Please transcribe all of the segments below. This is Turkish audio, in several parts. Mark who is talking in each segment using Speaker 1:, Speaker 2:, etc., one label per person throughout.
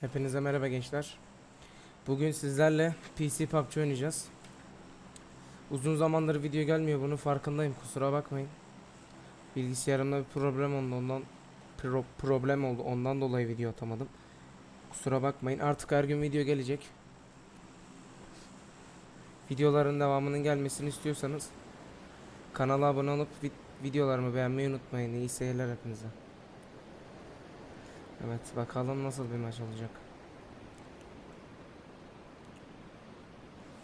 Speaker 1: Hepinize merhaba gençler. Bugün sizlerle PC PUBG oynayacağız. Uzun zamandır video gelmiyor bunun farkındayım kusura bakmayın. Bilgisayarımda bir problem oldu ondan pro- problem oldu ondan dolayı video atamadım. Kusura bakmayın artık her gün video gelecek. Videoların devamının gelmesini istiyorsanız kanala abone olup vi- videolarımı beğenmeyi unutmayın. İyi seyirler hepinize. Evet bakalım nasıl bir maç olacak.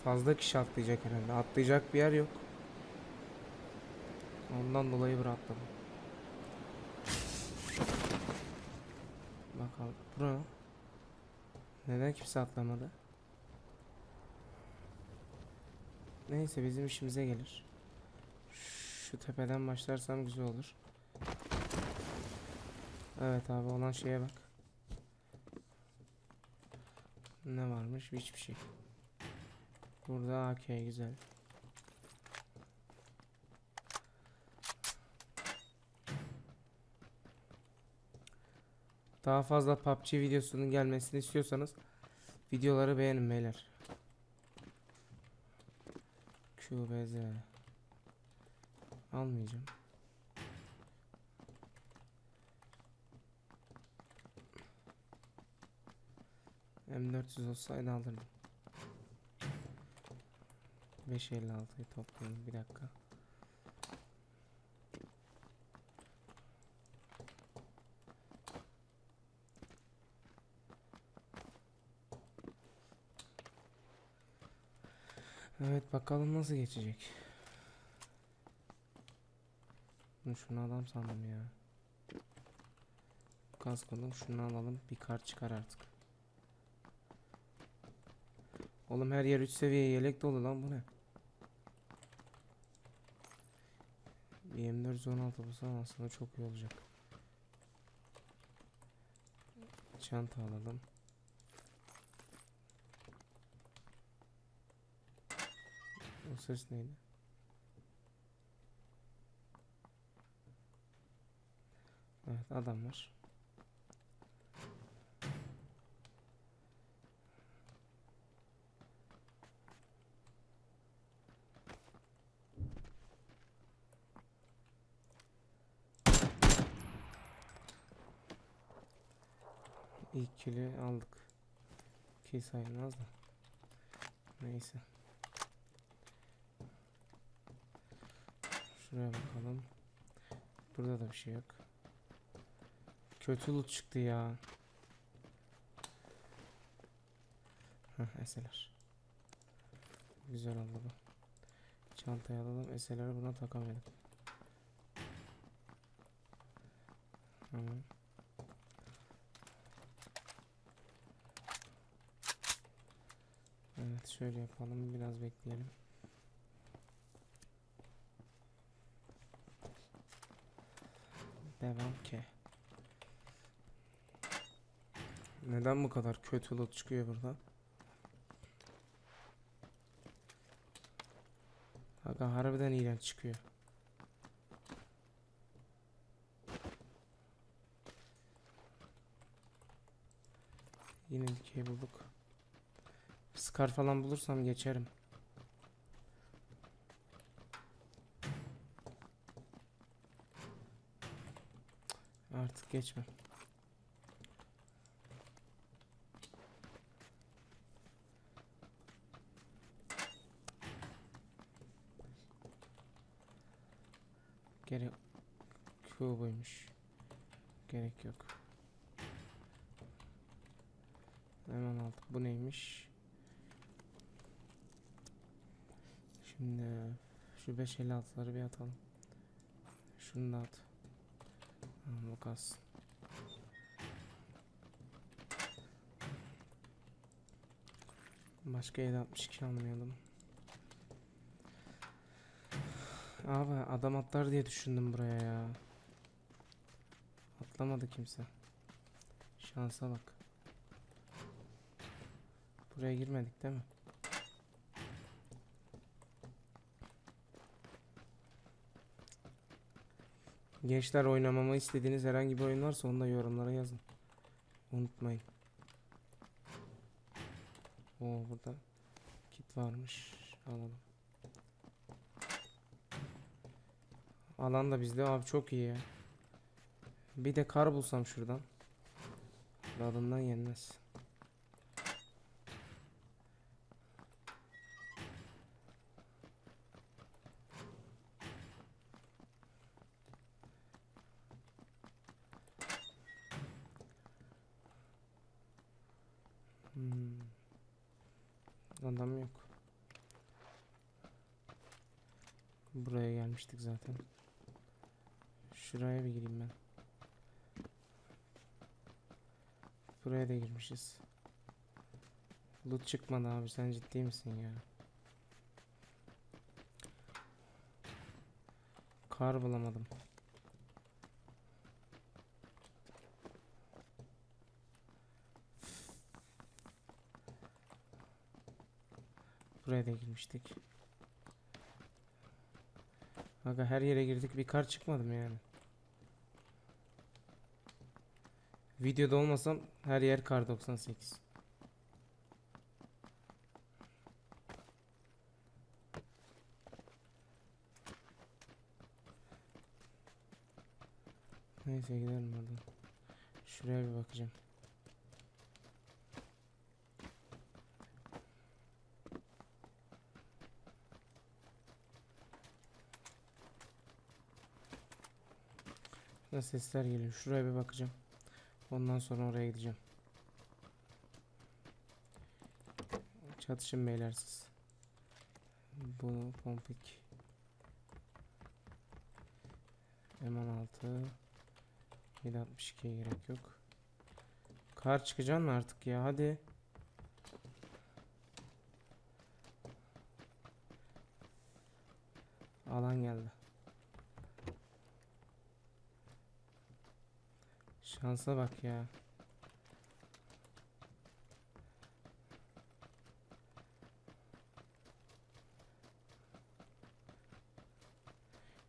Speaker 1: Fazla kişi atlayacak herhalde. Atlayacak bir yer yok. Ondan dolayı bir atladım. Bakalım. Bura. Neden kimse atlamadı? Neyse bizim işimize gelir. Şu tepeden başlarsam güzel olur. Evet abi olan şeye bak. Ne varmış? Hiçbir şey. Burada AK güzel. Daha fazla PUBG videosunun gelmesini istiyorsanız videoları beğenin beyler. QBZ Almayacağım. M400 olsaydı alırdım. 556'yı toplayalım bir dakika. Evet bakalım nasıl geçecek. Ben Şunu adam sandım ya. Kask oğlum şunu alalım bir kart çıkar artık. Oğlum her yer 3 seviye yelek dolu lan bu ne? Bir M416 bulsam aslında çok iyi olacak. Çanta alalım. O ses neydi? Evet adam var. İlk kili aldık. Kill sayılmaz da. Neyse. Şuraya bakalım. Burada da bir şey yok. Kötü loot çıktı ya. Heh, eseler. Güzel oldu bu. Çantaya alalım. Eseleri buna takamayalım. Tamam. Evet şöyle yapalım. Biraz bekleyelim. Devam ki. Neden bu kadar kötü loot çıkıyor burada? Aga harbiden iğrenç çıkıyor. Yine dikey bulduk. Scar falan bulursam geçerim. Artık geçme. Gerek Q buymuş. Gerek yok. Hemen aldık. Bu neymiş? Şimdi şu 556'ları bir atalım. Şunu da at. Bu kalsın. Başka 762 almayalım. Abi adam atlar diye düşündüm buraya ya. Atlamadı kimse. Şansa bak. Buraya girmedik değil mi? Gençler oynamamı istediğiniz herhangi bir oyun varsa onu da yorumlara yazın. Unutmayın. Oo burada kit varmış. Alalım. Alan da bizde abi çok iyi ya. Bir de kar bulsam şuradan. Tadından yenmez. Hmm. Adam yok. Buraya gelmiştik zaten. Şuraya bir gireyim ben. Buraya da girmişiz. Loot çıkmadı abi sen ciddi misin ya? Kar bulamadım. Buraya da girmiştik. Aga her yere girdik bir kar çıkmadı mı yani? Videoda olmasam her yer kar 98. Neyse gidelim oradan. Şuraya bir bakacağım. Burada sesler geliyor. Şuraya bir bakacağım. Ondan sonra oraya gideceğim. Çatışın beyler siz. Bu pompik. M16 762'ye gerek yok. Kar çıkacak mı artık ya? Hadi. Alan geldi. Şansa bak ya.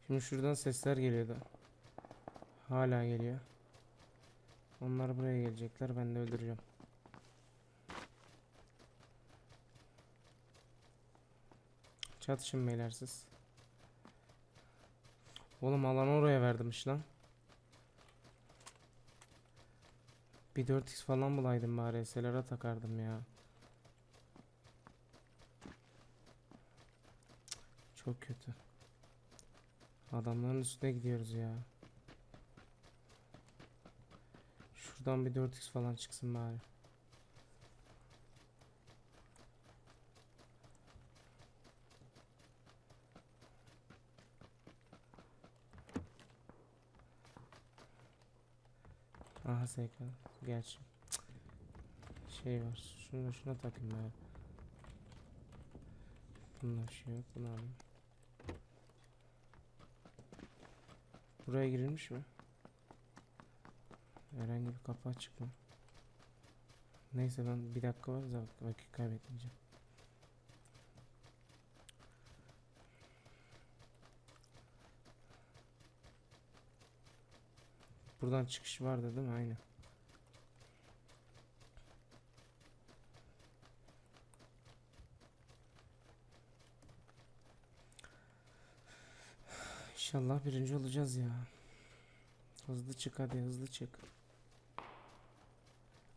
Speaker 1: Şimdi şuradan sesler geliyordu. Hala geliyor. Onlar buraya gelecekler. Ben de öldüreceğim. Çatışın beyler siz. Oğlum alanı oraya verdimmiş lan. Bir 4x falan bulaydım bari. SLR'a takardım ya. Çok kötü. Adamların üstüne gidiyoruz ya. Şuradan bir 4x falan çıksın bari. Aha SK. Gerçi. Şey var. Şunu şuna takayım. Bunda bir şey yok. Bunu. Buraya girilmiş mi? Herhangi bir kapı açık mı? Neyse ben bir dakika var da vakit kaybetmeyeceğim. Buradan çıkış vardı değil mi? Aynen. İnşallah birinci olacağız ya. Hızlı çık hadi hızlı çık.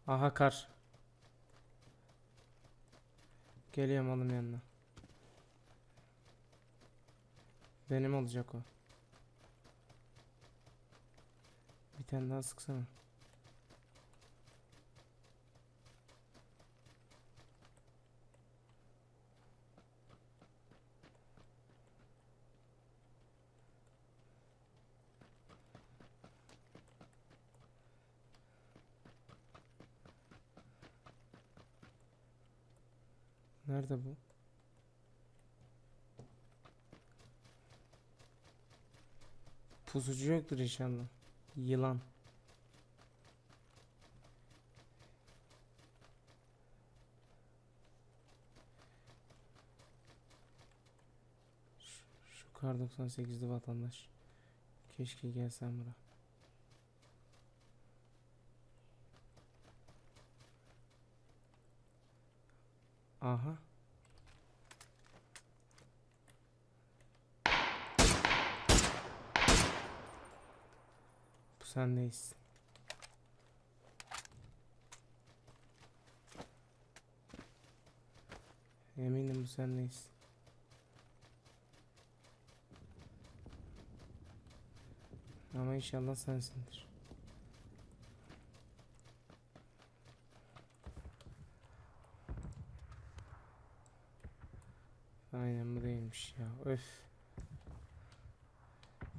Speaker 1: Aha kar. Geliyorum oğlum yanına. Benim olacak o. Bir tane daha sıksana. Nerede bu? Pusucu yoktur inşallah. Yılan. Şu, kar 98'li vatandaş. Keşke gelsen bura. Aha. Sendeyiz. Eminim sendeyiz. Ama inşallah sensindir. Aynen bu değilmiş ya. Öf.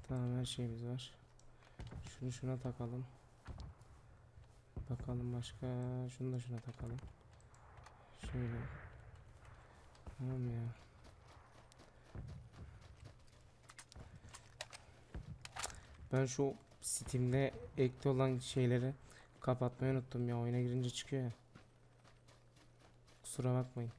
Speaker 1: Tamam her şeyimiz var. Şunu şuna takalım. Bakalım başka. Şunu da şuna takalım. Şöyle. Tamam ya. Ben şu Steam'de ekli olan şeyleri kapatmayı unuttum ya. Oyuna girince çıkıyor ya. Kusura bakmayın.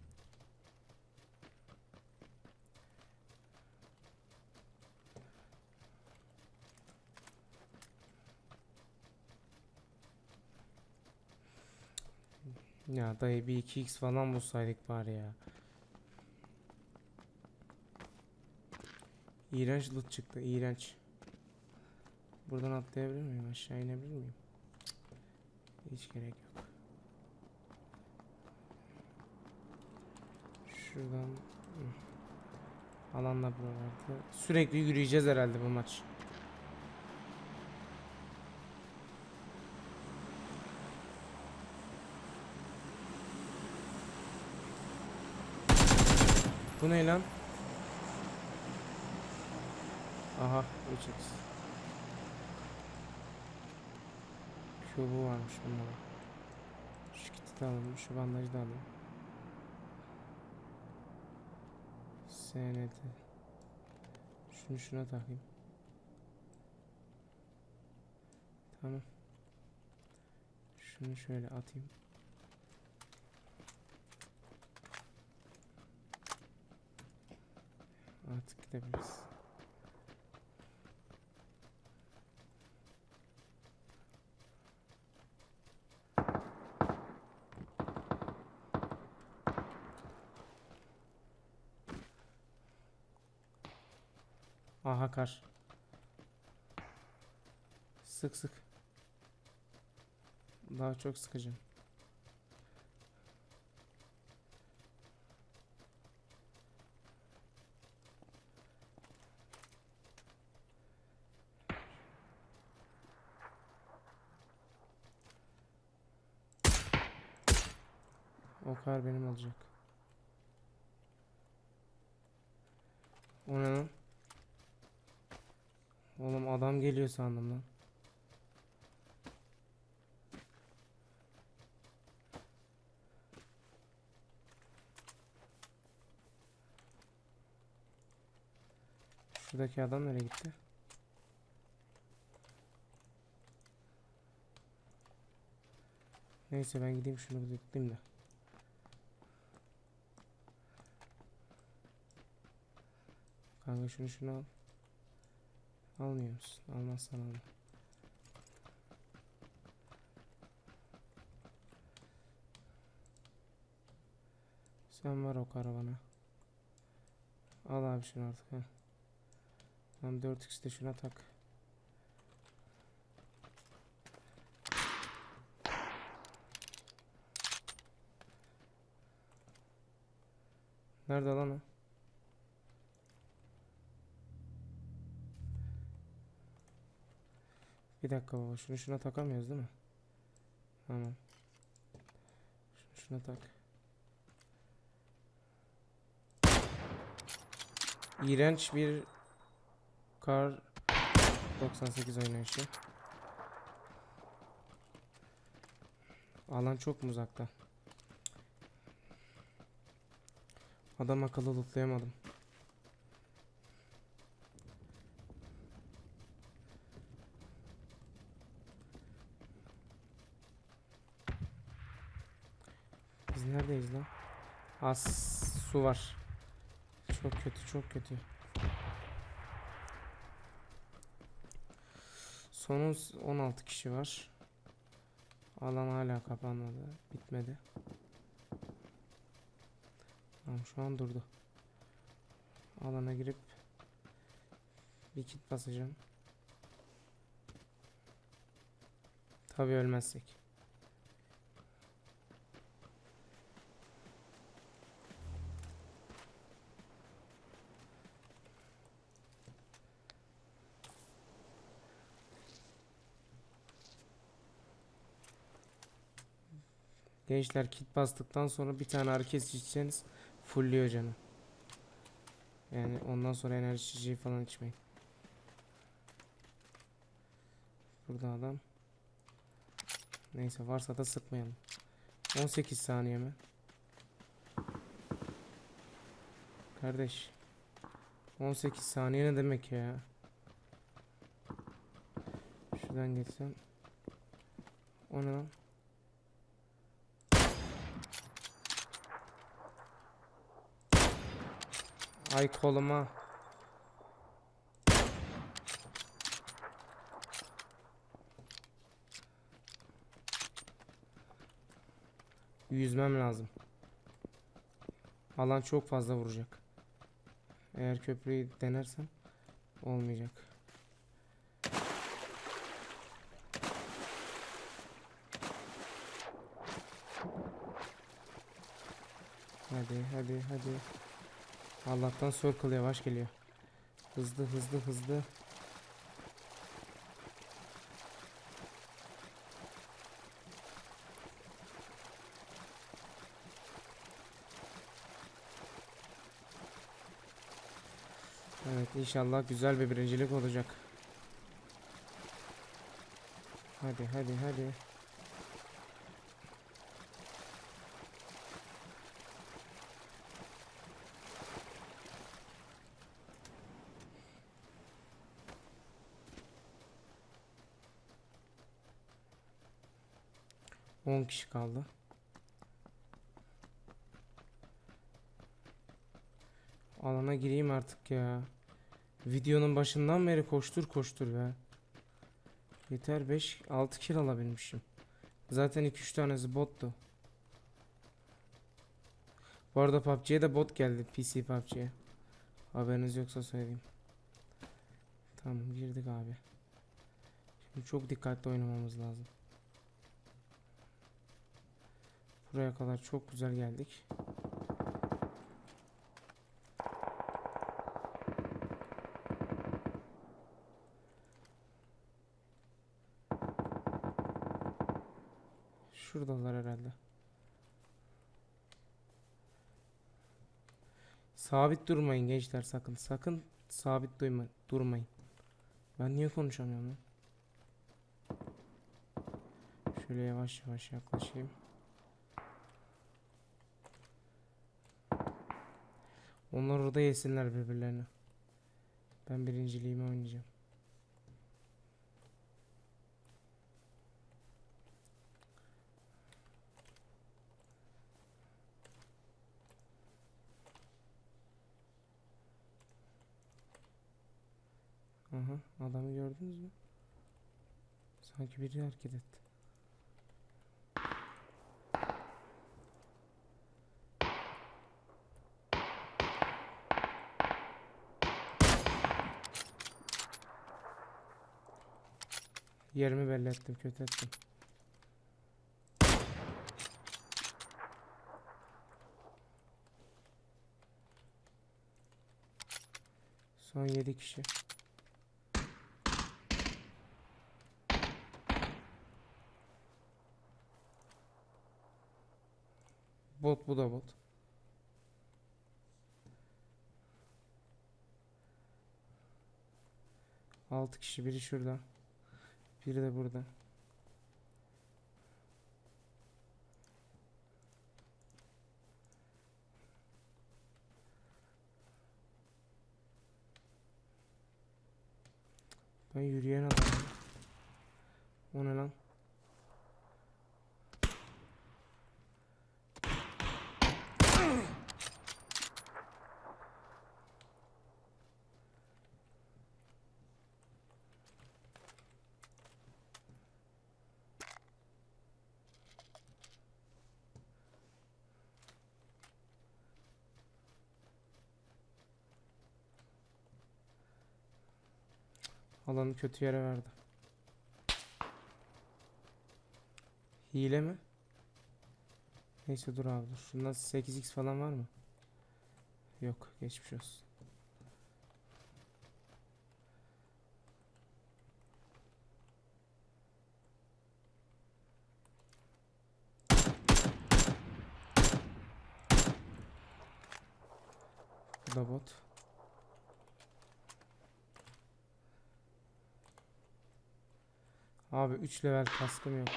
Speaker 1: Ya dayı bir 2x falan bulsaydık bari ya. İğrenç loot çıktı, iğrenç. Buradan atlayabilir miyim? Aşağı inebilir miyim? Hiç gerek yok. Şuradan alanla buralarda. Sürekli yürüyeceğiz herhalde bu maç. Bu ne lan? Aha 3x. Kübu varmış bunda. Şu kiti de alalım, şu bandajı da alalım. SNT. Şunu şuna takayım. Tamam. Şunu şöyle atayım. Artık gidebiliriz. Aha kar. Sık sık. Daha çok sıkacağım. Kar benim olacak. O ne lan? Oğlum adam geliyor sandım lan. Şuradaki adam nereye gitti? Neyse ben gideyim şunu bir tıklayayım Kanka şunu şunu al. Almıyor musun? Almazsan alma. Sen var o karavana. Al abi şunu artık ha. Tam 4x de şuna tak. Nerede lan o? Bir dakika baba şunu şuna takamıyoruz değil mi? Tamam. Şunu şuna tak. İğrenç bir kar 98 oynayışı. Alan çok mu uzakta? Adam akıllı lootlayamadım. Neredeyiz lan? Az su var. Çok kötü, çok kötü. Sonuz 16 kişi var. Alan hala kapanmadı, bitmedi. Tamam şu an durdu. Alana girip bir kit basacağım. Tabii ölmezsek. Gençler kit bastıktan sonra bir tane kesici içseniz fullüyor canı. Yani ondan sonra enerji içeceği falan içmeyin. Burada adam. Neyse varsa da sıkmayalım. 18 saniye mi? Kardeş. 18 saniye ne demek ya? Şuradan geçsem. O ne lan? Ay koluma. Yüzmem lazım. Alan çok fazla vuracak. Eğer köprüyü denersem olmayacak. Hadi hadi hadi. Allah'tan circle yavaş geliyor. Hızlı hızlı hızlı. Evet inşallah güzel bir birincilik olacak. Hadi hadi hadi. Kişi kaldı. Alana gireyim artık ya. Videonun başından beri koştur koştur be. Yeter 5 6 kill alabilmişim. Zaten 2-3 tanesi bottu. Bu arada PUBG'ye de bot geldi PC PUBG'ye. Haberiniz yoksa söyleyeyim. Tamam girdik abi. Şimdi çok dikkatli oynamamız lazım. Buraya kadar çok güzel geldik. Şuradalar herhalde. Sabit durmayın gençler sakın. Sakın sabit duyma, durmayın. Ben niye konuşamıyorum lan? Şöyle yavaş yavaş yaklaşayım. Onlar orada yesinler birbirlerini. Ben birinciliğimi oynayacağım. Aha adamı gördünüz mü? Sanki biri hareket etti. Yerimi belli ettim, kötü ettim. Son 7 kişi. Bot bu da bot. Altı kişi biri şurada. Biri de burada. Ben yürüyen adamım. O ne lan? Alanı kötü yere verdi. Hile mi? Neyse dur abi dur. Şunda 8x falan var mı? Yok geçmiş olsun. Da bot. Abi 3 level kaskım yok.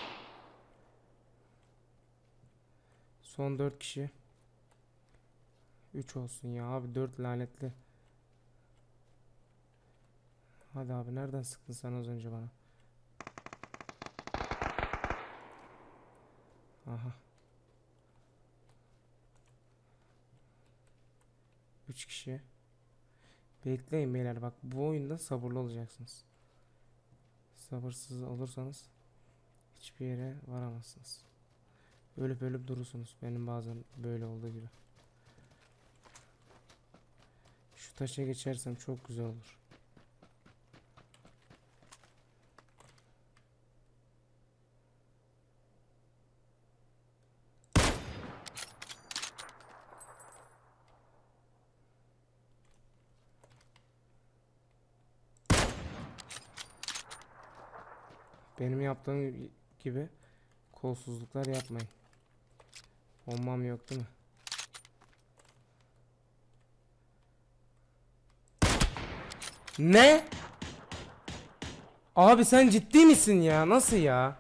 Speaker 1: Son 4 kişi. 3 olsun ya abi 4 lanetli. Hadi abi nereden sıktın sen az önce bana? Aha. 3 kişi. Bekleyin beyler bak bu oyunda sabırlı olacaksınız. Sabırsız olursanız hiçbir yere varamazsınız. Ölüp ölüp durursunuz. Benim bazen böyle olduğu gibi. Şu taşa geçersem çok güzel olur. Benim yaptığım gibi kolsuzluklar yapmayın. Bombam yok değil mi? Ne? Abi sen ciddi misin ya? Nasıl ya?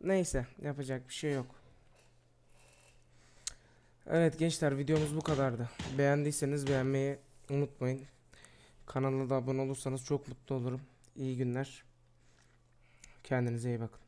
Speaker 1: Neyse, yapacak bir şey yok. Evet gençler videomuz bu kadardı. Beğendiyseniz beğenmeyi unutmayın. Kanala da abone olursanız çok mutlu olurum. İyi günler. Kendinize iyi bakın.